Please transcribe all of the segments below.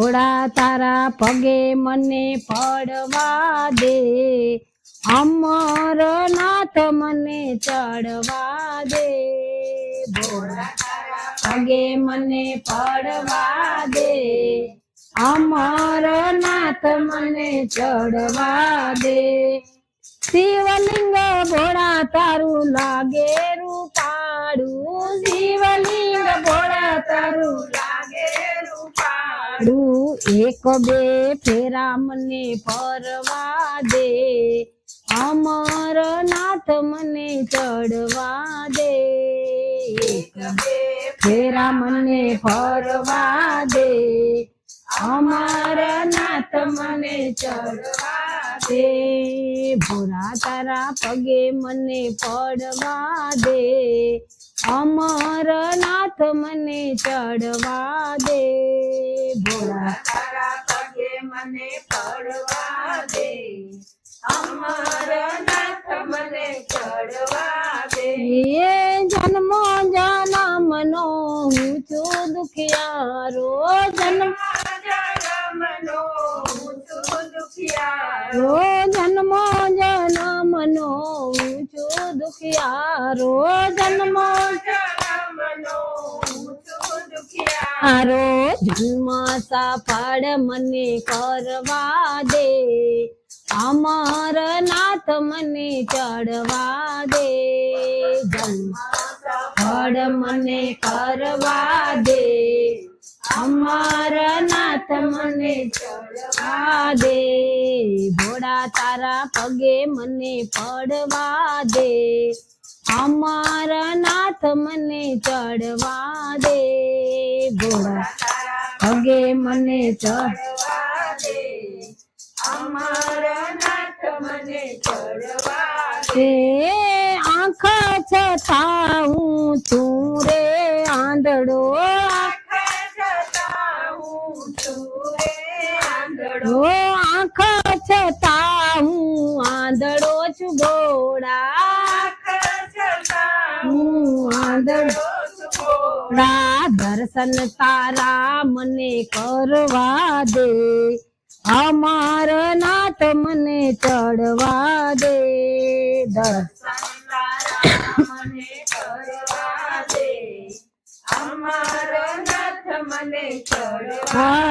ભોળા તારા પગે મને પડવા દે. અમર નાથ મને ચડવા દે. ભોળા તારા પગે મને પડવા દે. અમર નાથ મને ચડવા દે. શિવલિંગ ભોળા તારું લાગે રૂપાડું શિવલિંગ ભોળા તારું રૂપાડું એક બે ફેરા મને ફરવા દે. અમર નાથ મને ચડવા દે. એક બે ફેરા મને ફરવા દે. અમર નાથ મને ચડવા દે. ભોરા તારા પગે મને પડવા દે. અમર નાથ મને ચડવા દે. ભોળા તારા પગે મને પડવા દે. મને ચડવા દે. એ જન્મ જન્મનો હું છું દુખિયારો જન્મ જગમનો હું છું દુખિયારો દુખિયારો જન્મ. હારો જન્મ સફળ મને કરવા દે. અમર નાથ મને ચડવા દે. જન્મ ફળ મને કરવા દે. અમર નાથ મને ચડવા દે ભોળા તારા પગે મને પડવા દે અમર નાથ મને ચડવા દે ભોળા તારા પગે મને ચડ ચડવા દે અમર નાથ મને ચડવા દે તે આંખ છતાં છું ગોળા. હું આંધળો. દર્શન તારા મને કરવા દે. અમાર નાથ મને ચડવા દે.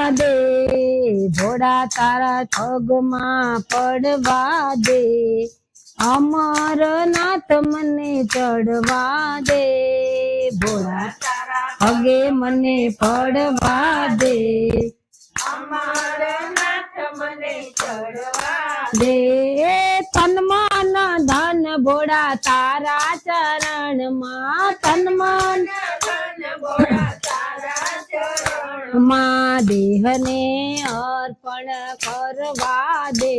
દે. ભોળા તારા ઠગમાં પડવા દે. અમર નાથ મને ચડવા દે ભોળા તારા પગે મને પડવા દે. અમાર નાથ મને ચડવા દે તનમાન ધન ભોળા તારા ચરણમાં ચરણમાં દેહને અર્પણ કરવા દે.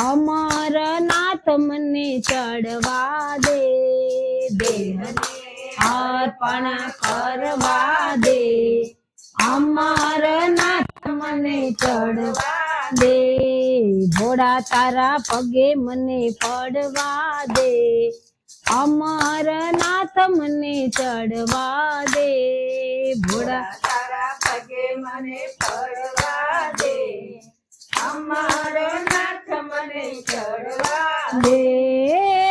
અમર નાથ મને ચડવા દે દેહને અર્પણ કરવા દે અમર નાથ મને ચડવા દે ભોળા તારા પગે મને પડવા દે અમર નાથ મને ચડવા દે ભોળા તારા પગે મને પડવા દે અમાર નાથ મને ચડવા દે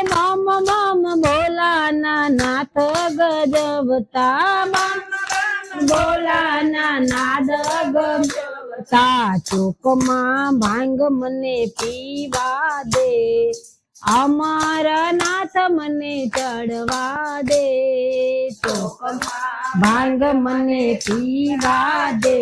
મમ મમ ભોલાના નાથ ગજવતા મમ ભોલાના નાદ ગજવતા ચોકમાં ભાંગ મને પીવા દે અમાર નાથ મને ચડવા દે ચોકમાં ભાંગ મને પીવા દે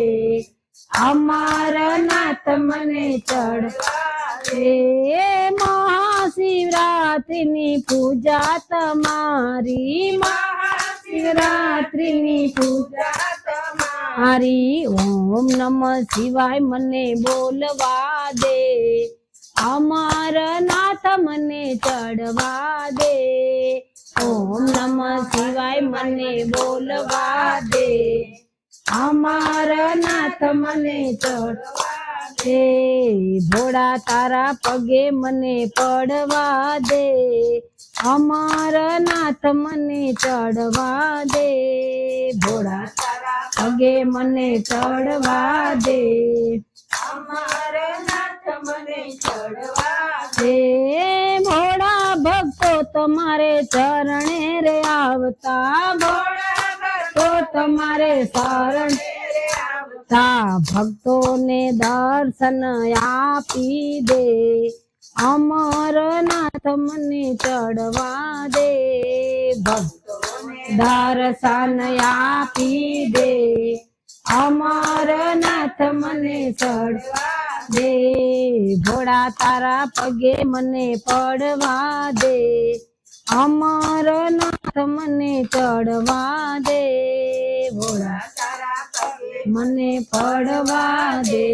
અમાર નાથ મને ચડવા દે મહાશિવરાત્રિની પૂજા તમારી મહાશિવરાત્રિની પૂજા તમારી. ઓમ નમ શિવાય મને બોલવા દે. અમારા નાથ મને ચડવા દે. ઓમ નમ શિવાય મને બોલવા દે. અમાર નાથ મને ચડવા દે. ભોળા તારા પગે મને પડવા દે. અમારા નાથ મને ચડવા દે. ભોળા તારા પગે મને ચડવા દે. અમાર મને ચડવા ભોળા ભક્તો તમારે ચરણે રે આવતા. તમારે શરણ તા ભક્તોને દર્શન આપી દે. અમરનાથ મને ચડવા દે. ભક્તો દર્શન આપી દે. અમરનાથ મને ચડવા દે. ભોળા તારા પગે મને પડવા દે. અમરનાથ મને ચડવા દે. મને પડવા દે